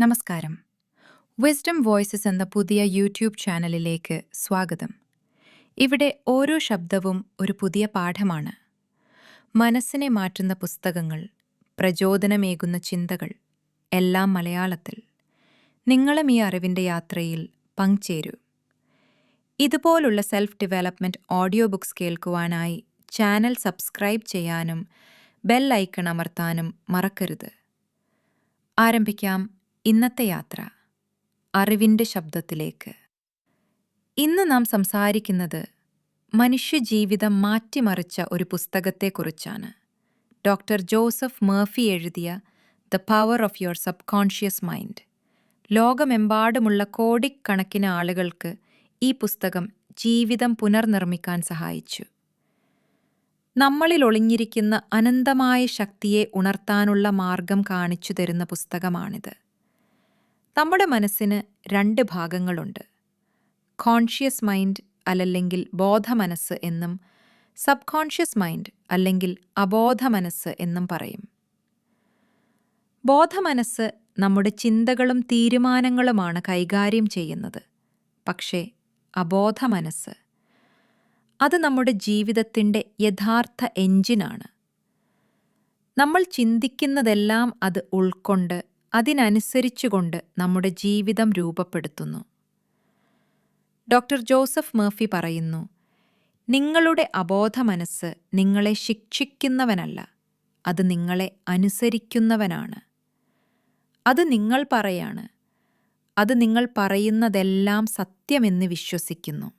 നമസ്കാരം. Wisdom voices എന്ന പുതിയ യൂട്യൂബ് ചാനലിലേക്ക് സ്വാഗതം. ഇവിടെ ഓരോ ശബ്ദവും ഒരു പുതിയ പാഠമാണ്. മനസ്സിനെ മാറ്റുന്ന പുസ്തകങ്ങൾ പ്രചോദനമേകുന്ന ചിന്തകൾ എല്ലാം മലയാളത്തിൽ. നിങ്ങളും ഈ അറിവിന്റെ യാത്രയിൽ പങ്കുചേരൂ ഇതുപോലുള്ള സെൽഫ് ഡെവലപ്മെന്റ് ഓഡിയോ ബുക്സ് കേൾക്കുവാനായി ചാനൽ സബ്സ്ക്രൈബ് ചെയ്യാനും ബെൽ ഐക്കൺ അമർത്താനും മറക്കരുത്. ആരംഭിക്കാം. ഇന്നത്തെ യാത്ര. അറിവിന്റെ ശബ്ദത്തിലേക്ക്. ഇന്ന് നാം സംസാരിക്കുന്നത് മനുഷ്യജീവിതം മാറ്റിമറിച്ച ഒരു പുസ്തകത്തെക്കുറിച്ചാണ്. ഡോക്ടർ ജോസഫ് മേഫി എഴുതിയ the power of your subconscious mind. ലോകമെമ്പാടുമുള്ള കോടിക്കണക്കിന് ആളുകൾക്ക് ഈ പുസ്തകം ജീവിതം പുനർനിർമ്മിക്കാൻ സഹായിച്ചു. നമ്മളിൽ ഒളിഞ്ഞിരിക്കുന്ന അനന്തമായ ശക്തിയെ ഉണർത്താനുള്ള മാർഗം കാണിച്ചു തരുന്ന പുസ്തകമാണിത്. നമ്മുടെ മനസ്സിന് രണ്ട് ഭാഗങ്ങളുണ്ട്. കോൺഷ്യസ് മൈൻഡ് അല്ലെങ്കിൽ ബോധമനസ്സ് എന്നും സബ് കോൺഷ്യസ് മൈൻഡ് അല്ലെങ്കിൽ അബോധ മനസ്സ് എന്നും പറയും. ബോധമനസ്സ് നമ്മുടെ ചിന്തകളും തീരുമാനങ്ങളുമാണ് കൈകാര്യം ചെയ്യുന്നത്. പക്ഷേ അബോധ മനസ്സ് അത് നമ്മുടെ ജീവിതത്തിന്റെ യഥാർത്ഥ എഞ്ചിനാണ് നമ്മൾ ചിന്തിക്കുന്നതെല്ലാം അത് ഉൾക്കൊണ്ട് അതിനനുസരിച്ചുകൊണ്ട് നമ്മുടെ ജീവിതം രൂപപ്പെടുത്തുന്നു. ഡോക്ടർ ജോസഫ് മേഫി പറയുന്നു നിങ്ങളുടെ അബോധ മനസ്സ് നിങ്ങളെ ശിക്ഷിക്കുന്നവനല്ല അത് നിങ്ങളെ അനുസരിക്കുന്നവനാണ്. അത് നിങ്ങൾ പറയാണ് അത് നിങ്ങൾ പറയുന്നതെല്ലാം സത്യമെന്ന് വിശ്വസിക്കുന്നു.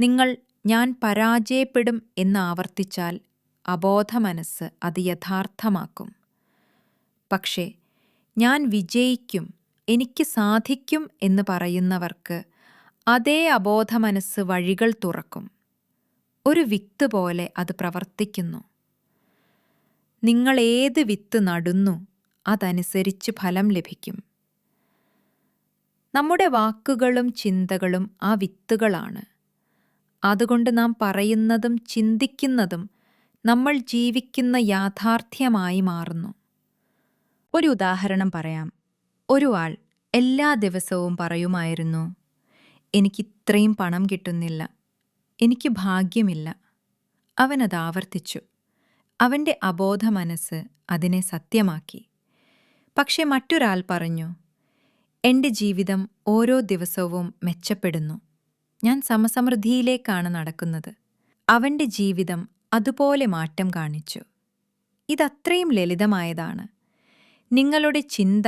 നിങ്ങൾ ഞാൻ പരാജയപ്പെടും എന്ന് ആവർത്തിച്ചാൽ അബോധ മനസ്സ് അത് യഥാർത്ഥമാക്കും. പക്ഷേ ഞാൻ വിജയിക്കും എനിക്ക് സാധിക്കും എന്ന് പറയുന്നവർക്ക് അതേ അബോധ മനസ്സ് വഴികൾ തുറക്കും. ഒരു വിത്ത് പോലെ അത് പ്രവർത്തിക്കുന്നു. നിങ്ങൾ ഏത് വിത്ത് നടുന്നു അതനുസരിച്ച് ഫലം ലഭിക്കും. നമ്മുടെ വാക്കുകളും ചിന്തകളും ആ വിത്തുകളാണ്. അതുകൊണ്ട് നാം പറയുന്നതും ചിന്തിക്കുന്നതും നമ്മൾ ജീവിക്കുന്ന യാഥാർത്ഥ്യമായി മാറുന്നു. ഒരു ഉദാഹരണം പറയാം. ഒരു ആൾ എല്ലാ ദിവസവും പറയുമായിരുന്നു എനിക്ക് ഇത്രയും പണം കിട്ടുന്നില്ല. എനിക്ക് ഭാഗ്യമില്ല. അവനത് ആവർത്തിച്ചു. അവന്റെ അബോധ മനസ്സ് അതിനെ സത്യമാക്കി. പക്ഷെ മറ്റൊരാൾ പറഞ്ഞു എന്റെ ജീവിതം ഓരോ ദിവസവും മെച്ചപ്പെടുന്നു. ഞാൻ സമസമൃദ്ധിയിലേക്കാണ് നടക്കുന്നത്. അവന്റെ ജീവിതം അതുപോലെ മാറ്റം കാണിച്ചു. ഇതത്രയും ലളിതമായതാണ്. നിങ്ങളുടെ ചിന്ത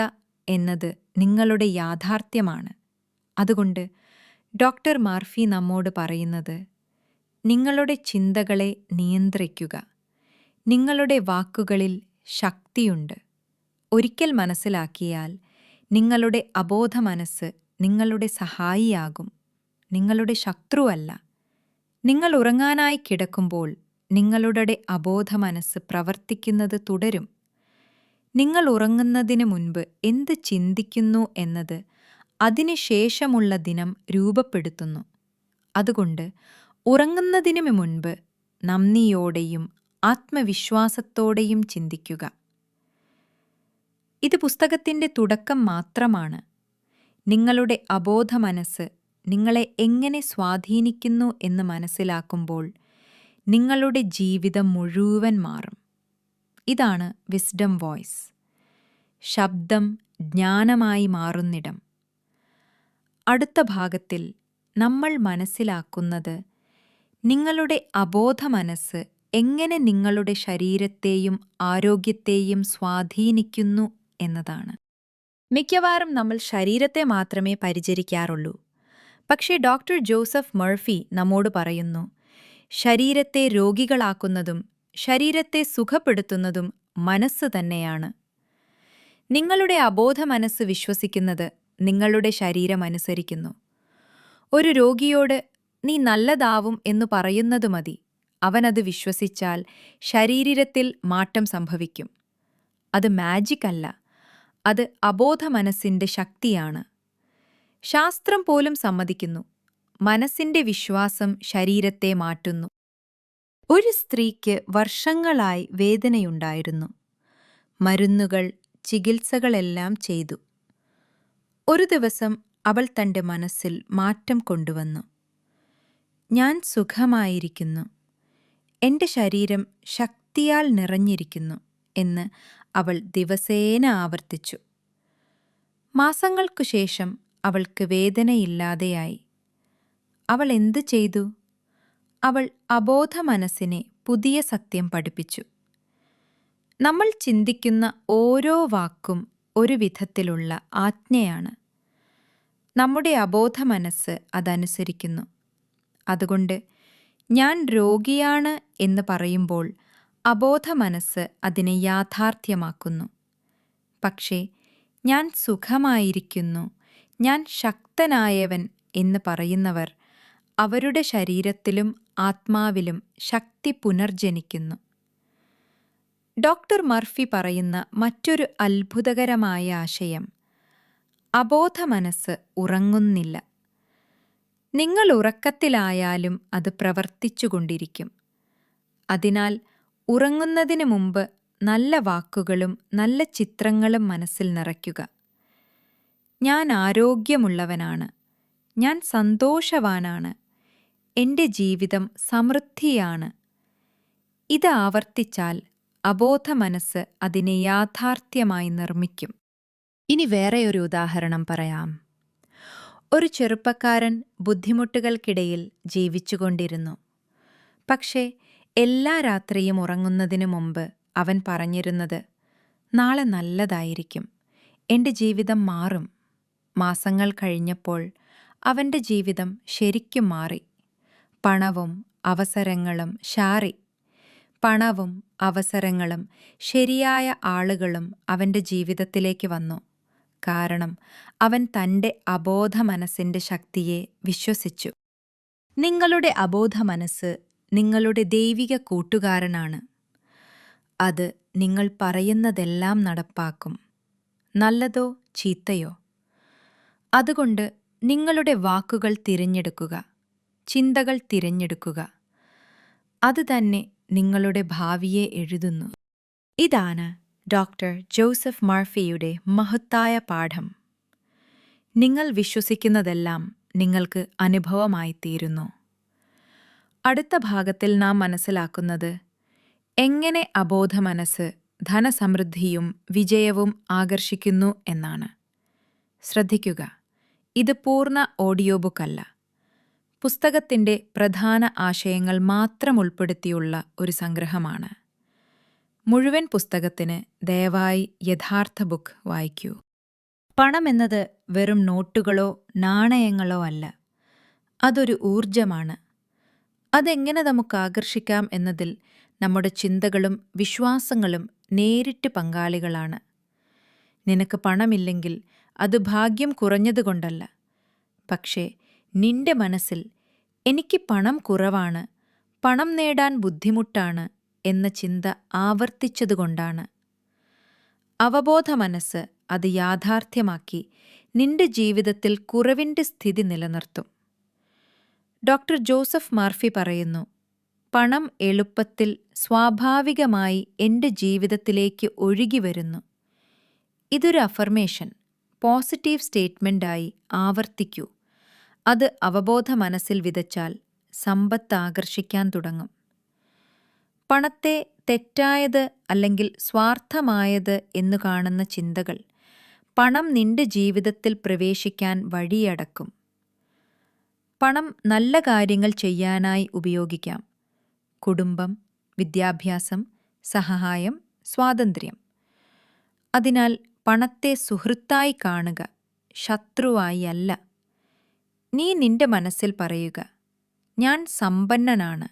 എന്നത് നിങ്ങളുടെ യാഥാർത്ഥ്യമാണ്. അതുകൊണ്ട് ഡോക്ടർ മാർഫി നമ്മോട് പറയുന്നത് നിങ്ങളുടെ ചിന്തകളെ നിയന്ത്രിക്കുക. നിങ്ങളുടെ വാക്കുകളിൽ ശക്തിയുണ്ട്. ഒരിക്കൽ മനസ്സിലാക്കിയാൽ നിങ്ങളുടെ അബോധ മനസ്സ് നിങ്ങളുടെ സഹായിയാകും. നിങ്ങളുടെ ശത്രുവല്ല. നിങ്ങൾ ഉറങ്ങാനായി കിടക്കുമ്പോൾ നിങ്ങളുടെ അബോധ മനസ്സ് പ്രവർത്തിക്കുന്നത് തുടരും. നിങ്ങൾ ഉറങ്ങുന്നതിന് മുൻപ് എന്ത് ചിന്തിക്കുന്നു എന്നത് അതിനുശേഷമുള്ള ദിനം രൂപപ്പെടുത്തുന്നു. അതുകൊണ്ട് ഉറങ്ങുന്നതിനു മുൻപ് നന്ദിയോടെയും ആത്മവിശ്വാസത്തോടെയും ചിന്തിക്കുക. ഇത് പുസ്തകത്തിന്റെ തുടക്കം മാത്രമാണ്. നിങ്ങളുടെ അബോധ മനസ്സ് നിങ്ങളെ എങ്ങനെ സ്വാധീനിക്കുന്നു എന്ന് മനസ്സിലാക്കുമ്പോൾ നിങ്ങളുടെ ജീവിതം മുഴുവൻ മാറും. ഇതാണ് വിസ്ഡം വോയ്സ് ശബ്ദം ജ്ഞാനമായി മാറുന്നിടം. അടുത്ത ഭാഗത്തിൽ നമ്മൾ മനസ്സിലാക്കുന്നത് നിങ്ങളുടെ അബോധ മനസ്സ് എങ്ങനെ നിങ്ങളുടെ ശരീരത്തെയും ആരോഗ്യത്തെയും സ്വാധീനിക്കുന്നു എന്നതാണ്. മിക്കവാറും നമ്മൾ ശരീരത്തെ മാത്രമേ പരിചരിക്കാറുള്ളൂ. പക്ഷേ ഡോക്ടർ ജോസഫ് മർഫി നമ്മോട് പറയുന്നു ശരീരത്തെ രോഗികളാക്കുന്നതും ശരീരത്തെ സുഖപ്പെടുത്തുന്നതും മനസ്സ് തന്നെയാണ്. നിങ്ങളുടെ അബോധ മനസ്സ് വിശ്വസിക്കുന്നത് നിങ്ങളുടെ ശരീരം അനുസരിക്കുന്നു. ഒരു രോഗിയോട് നീ നല്ലതാവും എന്ന് പറയുന്നത് മതി. അവനത് വിശ്വസിച്ചാൽ ശരീരത്തിൽ മാറ്റം സംഭവിക്കും. അത് മാജിക് അല്ല. അത് അബോധ മനസ്സിന്റെ ശക്തിയാണ്. ശാസ്ത്രം പോലും സമ്മതിക്കുന്നു. മനസ്സിന്റെ വിശ്വാസം ശരീരത്തെ മാറ്റുന്നു. ഒരു സ്ത്രീക്ക് വർഷങ്ങളായി വേദനയുണ്ടായിരുന്നു. മരുന്നുകൾ ചികിത്സകളെല്ലാം ചെയ്തു. ഒരു ദിവസം അവൾ തന്റെ മനസ്സിൽ മാറ്റം കൊണ്ടുവന്നു. ഞാൻ സുഖമായിരിക്കുന്നു. എന്റെ ശരീരം ശക്തിയാൽ നിറഞ്ഞിരിക്കുന്നു എന്ന് അവൾ ദിവസേന ആവർത്തിച്ചു. മാസങ്ങൾക്കു ശേഷം അവൾക്ക് വേദനയില്ലാതെയായി. അവൾ എന്തു ചെയ്തു? അവൾ അബോധ മനസ്സിനെ പുതിയ സത്യം പഠിപ്പിച്ചു. നമ്മൾ ചിന്തിക്കുന്ന ഓരോ വാക്കും ഒരു വിധത്തിലുള്ള ആജ്ഞയാണ്. നമ്മുടെ അബോധ മനസ്സ് അതനുസരിക്കുന്നു. അതുകൊണ്ട് ഞാൻ രോഗിയാണ് എന്ന് പറയുമ്പോൾ അബോധ മനസ്സ് അതിനെ യാഥാർത്ഥ്യമാക്കുന്നു. പക്ഷേ ഞാൻ സുഖമായിരിക്കുന്നു ഞാൻ ശക്തനായവൻ എന്ന് പറയുന്നവർ അവരുടെ ശരീരത്തിലും ആത്മാവിലും ശക്തി പുനർജനിക്കുന്നു. ഡോക്ടർ മർഫി പറയുന്ന മറ്റൊരു അത്ഭുതകരമായ ആശയം അബോധ മനസ്സ് ഉറങ്ങുന്നില്ല. നിങ്ങൾ ഉറക്കത്തിലായാലും അത് പ്രവർത്തിച്ചുകൊണ്ടിരിക്കും അതിനാൽ ഉറങ്ങുന്നതിന് മുമ്പ് നല്ല വാക്കുകളും നല്ല ചിത്രങ്ങളും മനസ്സിൽ നിറയ്ക്കുക. ഞാൻ ആരോഗ്യമുള്ളവനാണ്. ഞാൻ സന്തോഷവാനാണ്. എന്റെ ജീവിതം സമൃദ്ധിയാണ്. ഇത് ആവർത്തിച്ചാൽ അബോധ മനസ്സ് അതിനെ യാഥാർത്ഥ്യമായി നിർമ്മിക്കും. ഇനി വേറെ ഒരു ഉദാഹരണം പറയാം. ഒരു ചെറുപ്പക്കാരൻ ബുദ്ധിമുട്ടുകൾക്കിടയിൽ ജീവിച്ചുകൊണ്ടിരുന്നു. പക്ഷേ എല്ലാ രാത്രിയും ഉറങ്ങുന്നതിനു മുമ്പ് അവൻ പറഞ്ഞിരുന്നത് നാളെ നല്ലതായിരിക്കും. എന്റെ ജീവിതം മാറും. മാസങ്ങൾ കഴിഞ്ഞപ്പോൾ അവന്റെ ജീവിതം ശരിക്കും മാറി. പണവും അവസരങ്ങളും ഷാറി. പണവും അവസരങ്ങളും ശരിയായ ആളുകളും അവന്റെ ജീവിതത്തിലേക്ക് വന്നു. കാരണം അവൻ തന്റെ അബോധ മനസ്സിന്റെ ശക്തിയെ വിശ്വസിച്ചു. നിങ്ങളുടെ അബോധ മനസ്സ് നിങ്ങളുടെ ദൈവിക കൂട്ടുകാരനാണ്. അത് നിങ്ങൾ പറയുന്നതെല്ലാം നടപ്പാക്കും. നല്ലതോ ചീത്തയോ? അതുകൊണ്ട് നിങ്ങളുടെ വാക്കുകൾ തിരഞ്ഞെടുക്കുക. ചിന്തകൾ തിരഞ്ഞെടുക്കുക. അത് തന്നെ നിങ്ങളുടെ ഭാവിയെ എഴുതുന്നു. ഇതാണ് ഡോക്ടർ ജോസഫ് മാർഫിയുടെ മഹത്തായ പാഠം. നിങ്ങൾ വിശ്വസിക്കുന്നതെല്ലാം നിങ്ങൾക്ക് അനുഭവമായിത്തീരുന്നു അടുത്ത ഭാഗത്തിൽ നാം മനസ്സിലാക്കുന്നത് എങ്ങനെ അബോധ മനസ്സ് ധനസമൃദ്ധിയും വിജയവും ആകർഷിക്കുന്നു എന്നാണ്. ശ്രദ്ധിക്കുക ഇത് പൂർണ ഓഡിയോ ബുക്കല്ല. പുസ്തകത്തിന്റെ പ്രധാന ആശയങ്ങൾ മാത്രം ഉൾപ്പെടുത്തിയുള്ള ഒരു സംഗ്രഹമാണ്. മുഴുവൻ പുസ്തകത്തിന് ദയവായി യഥാർത്ഥ ബുക്ക് വായിക്കൂ. പണമെന്നത് വെറും നോട്ടുകളോ നാണയങ്ങളോ അല്ല. അതൊരു ഊർജമാണ് അതെങ്ങനെ നമുക്ക് ആകർഷിക്കാം എന്നതിൽ നമ്മുടെ ചിന്തകളും വിശ്വാസങ്ങളും നേരിട്ട് പങ്കാളികളാണ്. നിനക്ക് പണമില്ലെങ്കിൽ അത് ഭാഗ്യം കുറഞ്ഞതുകൊണ്ടല്ല. പക്ഷേ നിന്റെ മനസ്സിൽ എനിക്ക് പണം കുറവാണ് പണം നേടാൻ ബുദ്ധിമുട്ടാണ് എന്ന ചിന്ത ആവർത്തിച്ചതുകൊണ്ടാണ്. അവബോധ മനസ്സ് അത് യാഥാർത്ഥ്യമാക്കി നിന്റെ ജീവിതത്തിൽ കുറവിന്റെ സ്ഥിതി നിലനിർത്തും. ഡോക്ടർ ജോസഫ് മാർഫി പറയുന്നു പണം എളുപ്പത്തിൽ സ്വാഭാവികമായി എന്റെ ജീവിതത്തിലേക്ക് ഒഴുകി വരുന്നു. ഇതൊരു അഫർമേഷൻ പോസിറ്റീവ് സ്റ്റേറ്റ്മെന്റായി ആവർത്തിക്കൂ. അത് അവബോധ മനസ്സിൽ വിതച്ചാൽ സമ്പത്ത് ആകർഷിക്കാൻ തുടങ്ങും. പണത്തെ തെറ്റായത് അല്ലെങ്കിൽ സ്വാർത്ഥമായത് എന്നു കാണുന്ന ചിന്തകൾ പണം നിന്റെ ജീവിതത്തിൽ പ്രവേശിക്കാൻ വഴിയടക്കും. പണം നല്ല കാര്യങ്ങൾ ചെയ്യാനായി ഉപയോഗിക്കാം. കുടുംബം വിദ്യാഭ്യാസം സഹായം സ്വാതന്ത്ര്യം. അതിനാൽ പണത്തെ സുഹൃത്തായി കാണുക ശത്രുവായി അല്ല. നീ നിന്റെ മനസ്സിൽ പറയുക ഞാൻ സമ്പന്നനാണ്.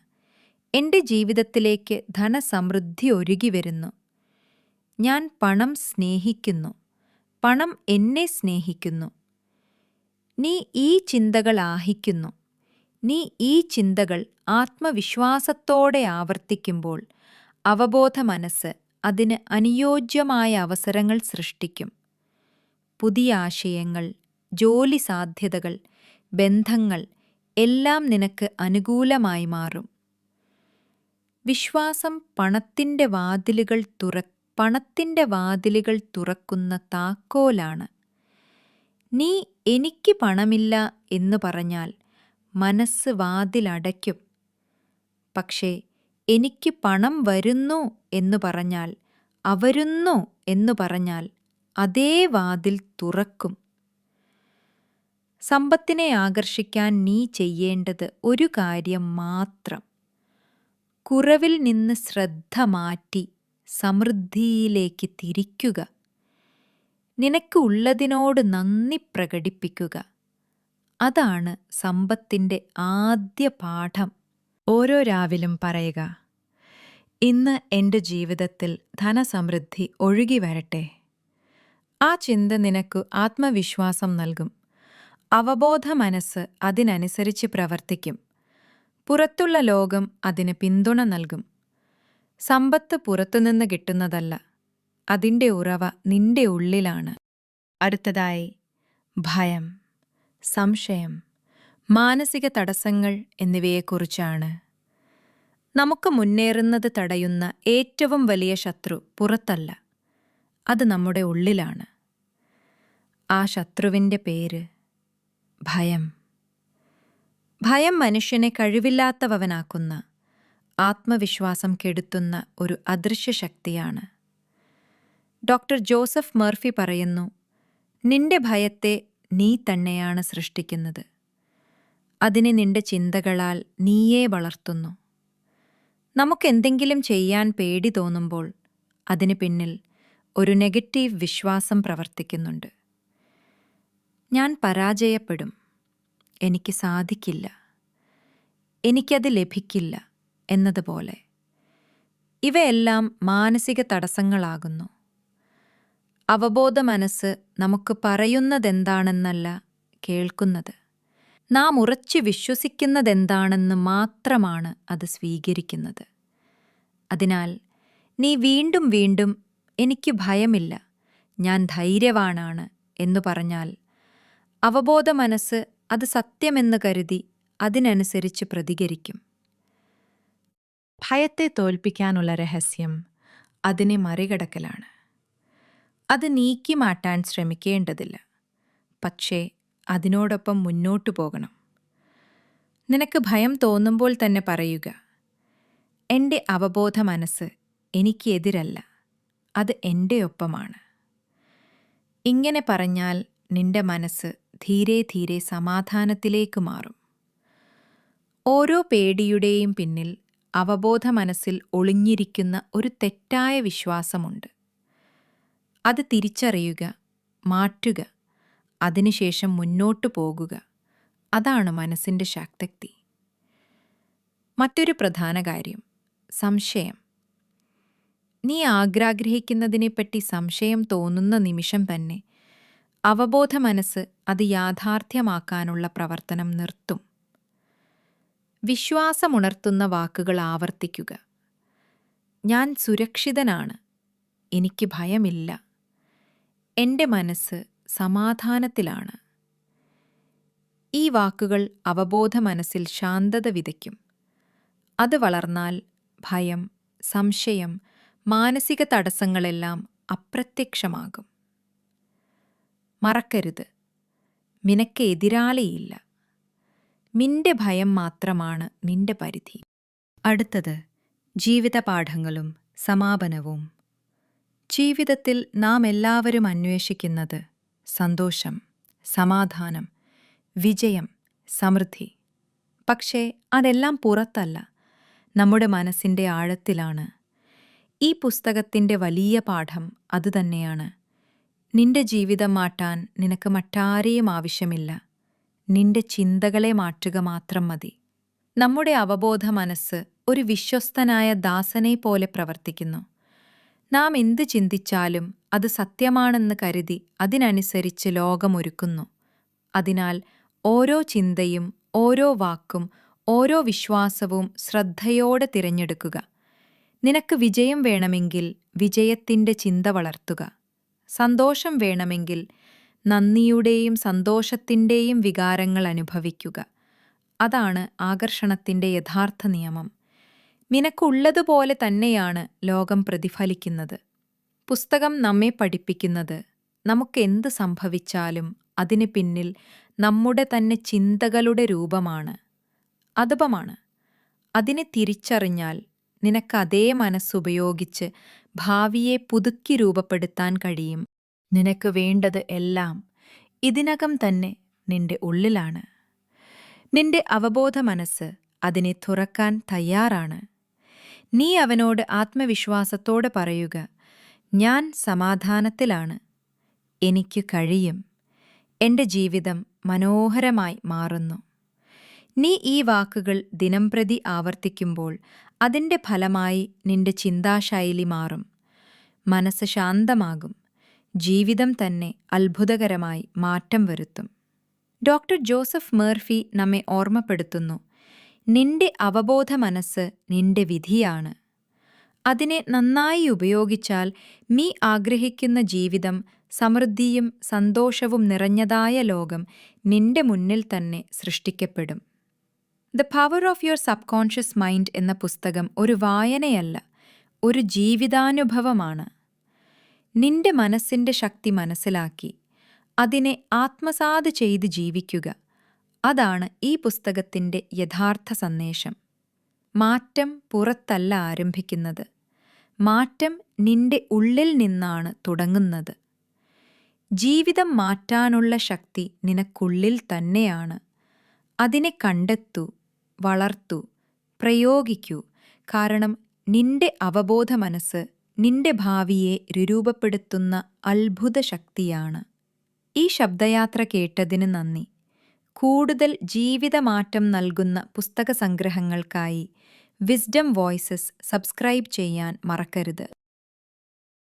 എന്റെ ജീവിതത്തിലേക്ക് ധനസമൃദ്ധി ഒരുകി വരുന്നു. ഞാൻ പണം സ്നേഹിക്കുന്നു. പണം എന്നെ സ്നേഹിക്കുന്നു. നീ ഈ ചിന്തകൾ ആഹിക്കുന്നു. നീ ഈ ചിന്തകൾ ആത്മവിശ്വാസത്തോടെ ആവർത്തിക്കുമ്പോൾ അവബോധ മനസ്സ് അതിന് അനുയോജ്യമായ അവസരങ്ങൾ സൃഷ്ടിക്കും. പുതിയ ആശയങ്ങൾ ജോലി സാധ്യതകൾ ബന്ധങ്ങൾ എല്ലാം നിനക്ക് അനുകൂലമായി മാറും. വിശ്വാസം പണത്തിന്റെ വാതിലുകൾ തുറ പണത്തിന്റെ വാതിലുകൾ തുറക്കുന്ന താക്കോലാണ്. നീ എനിക്ക് പണമില്ല എന്ന് പറഞ്ഞാൽ മനസ്സ് വാതിലടയ്ക്കും. പക്ഷേ എനിക്ക് പണം വരുന്നു എന്ന് പറഞ്ഞാൽ അവരുന്നു എന്ന് പറഞ്ഞാൽ അതേ വാതിൽ തുറക്കും. സമ്പത്തിനെ ആകർഷിക്കാൻ നീ ചെയ്യേണ്ടത് ഒരു കാര്യം മാത്രം. കുറവിൽ നിന്ന് ശ്രദ്ധ മാറ്റി സമൃദ്ധിയിലേക്ക് തിരിക്കുക. നിനക്ക് ഉള്ളതിനോട് നന്ദി പ്രകടിപ്പിക്കുക. അതാണ് സമ്പത്തിന്റെ ആദ്യ പാഠം. ഓരോ രാവിലും പറയുക ഇന്ന് എന്റെ ജീവിതത്തിൽ ധനസമൃദ്ധി ഒഴുകി വരട്ടെ. ആ ചിന്ത നിനക്ക് ആത്മവിശ്വാസം നൽകും. അവബോധ മനസ്സ് അതിനനുസരിച്ച് പ്രവർത്തിക്കും. പുറത്തുള്ള ലോകം അതിന് പിന്തുണ നൽകും. സമ്പത്ത് പുറത്തുനിന്ന് കിട്ടുന്നതല്ല അതിന്റെ ഉറവ നിന്റെ ഉള്ളിലാണ്. അടുത്തതായി ഭയം സംശയം മാനസിക തടസ്സങ്ങൾ എന്നിവയെക്കുറിച്ചാണ്. നമുക്ക് മുന്നേറുന്നത് തടയുന്ന ഏറ്റവും വലിയ ശത്രു പുറത്തല്ല അത് നമ്മുടെ ഉള്ളിലാണ്. ആ ശത്രുവിന്റെ പേര് ഭയം. ഭയം മനുഷ്യനെ കഴിവില്ലാത്തവനാക്കുന്ന ആത്മവിശ്വാസം കെടുത്തുന്ന ഒരു അദൃശ്യ ശക്തിയാണ്. ഡോക്ടർ ജോസഫ് മർഫി പറയുന്നു നിന്റെ ഭയത്തെ നീ തന്നെയാണ് സൃഷ്ടിക്കുന്നത്. അതിനെ നിന്റെ ചിന്തകളാൽ നീയേ വളർത്തുന്നു. നമുക്കെന്തെങ്കിലും ചെയ്യാൻ പേടി തോന്നുമ്പോൾ അതിന് പിന്നിൽ ഒരു നെഗറ്റീവ് വിശ്വാസം പ്രവർത്തിക്കുന്നുണ്ട്. ഞാൻ പരാജയപ്പെടും. എനിക്ക് സാധിക്കില്ല. എനിക്കത് ലഭിക്കില്ല എന്നതുപോലെ. ഇവയെല്ലാം മാനസിക തടസ്സങ്ങളാകുന്നു. അവബോധ മനസ്സ് നമുക്ക് പറയുന്നതെന്താണെന്നല്ല കേൾക്കുന്നത്. നാം ഉറച്ചു വിശ്വസിക്കുന്നതെന്താണെന്ന് മാത്രമാണ് അത് സ്വീകരിക്കുന്നത്. അതിനാൽ നീ വീണ്ടും വീണ്ടും എനിക്ക് ഭയമില്ല. ഞാൻ ധൈര്യവാനാണ് എന്നു പറഞ്ഞാൽ അവബോധ മനസ്സ് അത് സത്യമെന്ന് കരുതി അതിനനുസരിച്ച് പ്രതികരിക്കും. ഭയത്തെ തോൽപ്പിക്കാനുള്ള രഹസ്യം അതിനെ മറികടക്കലാണ്. അത് നീക്കി മാറ്റാൻ ശ്രമിക്കേണ്ടതില്ല. പക്ഷേ അതിനോടൊപ്പം മുന്നോട്ടു പോകണം. നിനക്ക് ഭയം തോന്നുമ്പോൾ തന്നെ പറയുക എന്റെ അവബോധ മനസ്സ് എനിക്കെതിരല്ല അത് എന്റെ ഒപ്പമാണ്. ഇങ്ങനെ പറഞ്ഞാൽ നിന്റെ മനസ്സ് ധീരെ ധീരെ സമാധാനത്തിലേക്ക് മാറും. ഓരോ പേടിയുടെയും പിന്നിൽ അവബോധ മനസ്സിൽ ഒളിഞ്ഞിരിക്കുന്ന ഒരു തെറ്റായ വിശ്വാസമുണ്ട്. അത് തിരിച്ചറിയുക മാറ്റുക അതിനുശേഷം മുന്നോട്ടു പോകുക അതാണ് മനസ്സിന്റെ ശക്തി മറ്റൊരു പ്രധാന കാര്യം സംശയം. നീ ആഗ്രാഗ്രഹിക്കുന്നതിനെപ്പറ്റി സംശയം തോന്നുന്ന നിമിഷം തന്നെ അവബോധ മനസ്സ് അത് യാഥാർത്ഥ്യമാക്കാനുള്ള പ്രവർത്തനം നിർത്തും. വിശ്വാസമുണർത്തുന്ന വാക്കുകൾ ആവർത്തിക്കുക. ഞാൻ സുരക്ഷിതനാണ്. എനിക്ക് ഭയമില്ല. എന്റെ മനസ്സ് സമാധാനത്തിലാണ്. ഈ വാക്കുകൾ അവബോധ മനസ്സിൽ ശാന്തത വിതയ്ക്കും. അത് വളർന്നാൽ ഭയം സംശയം മാനസിക തടസ്സങ്ങളെല്ലാം അപ്രത്യക്ഷമാകും. മറക്കരുത്. നിനക്ക് എതിരാളിയില്ല. നിന്റെ ഭയം മാത്രമാണ് നിന്റെ പരിധി. അടുത്തത് ജീവിതപാഠങ്ങളും സമാപനവും. ജീവിതത്തിൽ നാം എല്ലാവരും അന്വേഷിക്കുന്നത് സന്തോഷം സമാധാനം വിജയം സമൃദ്ധി. പക്ഷേ അതെല്ലാം പുറത്തല്ല. നമ്മുടെ മനസ്സിന്റെ ആഴത്തിലാണ്. ഈ പുസ്തകത്തിന്റെ വലിയ പാഠം അതുതന്നെയാണ്. നിന്റെ ജീവിതം മാറ്റാൻ നിനക്ക് മറ്റാരെയും ആവശ്യമില്ല. നിന്റെ ചിന്തകളെ മാറ്റുക മാത്രം മതി. നമ്മുടെ അവബോധ മനസ്സ് ഒരു വിശ്വസ്തനായ ദാസനെ പോലെ പ്രവർത്തിക്കുന്നു. നാം എന്ത് ചിന്തിച്ചാലും അത് സത്യമാണെന്ന് കരുതി അതിനനുസരിച്ച് ലോകമൊരുക്കുന്നു. അതിനാൽ ഓരോ ചിന്തയും ഓരോ വാക്കും ഓരോ വിശ്വാസവും ശ്രദ്ധയോടെ തിരഞ്ഞെടുക്കുക. നിനക്ക് വിജയം വേണമെങ്കിൽ വിജയത്തിന്റെ ചിന്ത വളർത്തുക. സന്തോഷം വേണമെങ്കിൽ നന്ദിയുടെയും സന്തോഷത്തിന്റെയും വികാരങ്ങൾ അനുഭവിക്കുക. അതാണ് ആകർഷണത്തിന്റെ യഥാർത്ഥ നിയമം. നിനക്കുള്ളതുപോലെ തന്നെയാണ് ലോകം പ്രതിഫലിക്കുന്നത്. പുസ്തകം നമ്മെ പഠിപ്പിക്കുന്നത്. നമുക്കെന്ത് സംഭവിച്ചാലും അതിന് പിന്നിൽ നമ്മുടെ തന്നെ ചിന്തകളുടെ രൂപമാണ്. അധപമാണ് അതിനെ തിരിച്ചറിഞ്ഞാൽ നിനക്ക് അതേ മനസ്സുപയോഗിച്ച് ഭാവിയെ പുതുക്കി രൂപപ്പെടുത്താൻ കഴിയും. നിനക്ക് വേണ്ടത് എല്ലാം ഇതിനകം തന്നെ നിന്റെ ഉള്ളിലാണ്. നിന്റെ അവബോധ മനസ്സ് അതിനെ തുറക്കാൻ തയ്യാറാണ്. നീ അവനോട് ആത്മവിശ്വാസത്തോടെ പറയുക ഞാൻ സമാധാനത്തിലാണ്. എനിക്ക് കഴിയും. എന്റെ ജീവിതം മനോഹരമായി മാറുന്നു നീ ഈ വാക്കുകൾ ദിനംപ്രതി ആവർത്തിക്കുമ്പോൾ അതിന്റെ ഫലമായി നിന്റെ ചിന്താശൈലി മാറും. മനസ്സ് ശാന്തമാകും. ജീവിതം തന്നെ അത്ഭുതകരമായി മാറ്റം വരുത്തും. ഡോക്ടർ ജോസഫ് മേർഫി നമ്മെ ഓർമ്മപ്പെടുത്തുന്നു നിന്റെ അവബോധ മനസ്സ് നിന്റെ വിധിയാണ്. അതിനെ നന്നായി ഉപയോഗിച്ചാൽ നീ ആഗ്രഹിക്കുന്ന ജീവിതം സമൃദ്ധിയും സന്തോഷവും നിറഞ്ഞതായ ലോകം നിന്റെ മുന്നിൽ തന്നെ സൃഷ്ടിക്കപ്പെടും. The power of your subconscious mind എന്ന പുസ്തകം ഒരു വായനയല്ല ഒരു ജീവിതാനുഭവമാണ്. നിന്റെ മനസ്സിന്റെ ശക്തി മനസ്സിലാക്കി അതിനെ ആത്മസാത് ചെയ്ത് ജീവിക്കുക അതാണ് ഈ പുസ്തകത്തിന്റെ യഥാർത്ഥ സന്ദേശം. മാറ്റം പുറത്തല്ല ആരംഭിക്കുന്നത് മാറ്റം നിന്റെ ഉള്ളിൽ നിന്നാണ് തുടങ്ങുന്നത്. ജീവിതം മാറ്റാനുള്ള ശക്തി നിനക്കുള്ളിൽ തന്നെയാണ് അതിനെ കണ്ടെത്തൂ വളർത്തൂ പ്രയോഗിക്കൂ. കാരണം നിന്റെ അവബോധ മനസ്സ് നിന്റെ ഭാവിയെ രൂപപ്പെടുത്തുന്ന അത്ഭുത ശക്തിയാണ്. ഈ ശബ്ദയാത്ര കേട്ടതിന് നന്ദി. കൂടുതൽ ജീവിതമാറ്റം നൽകുന്ന പുസ്തക സംഗ്രഹങ്ങൾക്കായി വിസ്ഡം വോയ്സസ് സബ്സ്ക്രൈബ് ചെയ്യാൻ മറക്കരുത്.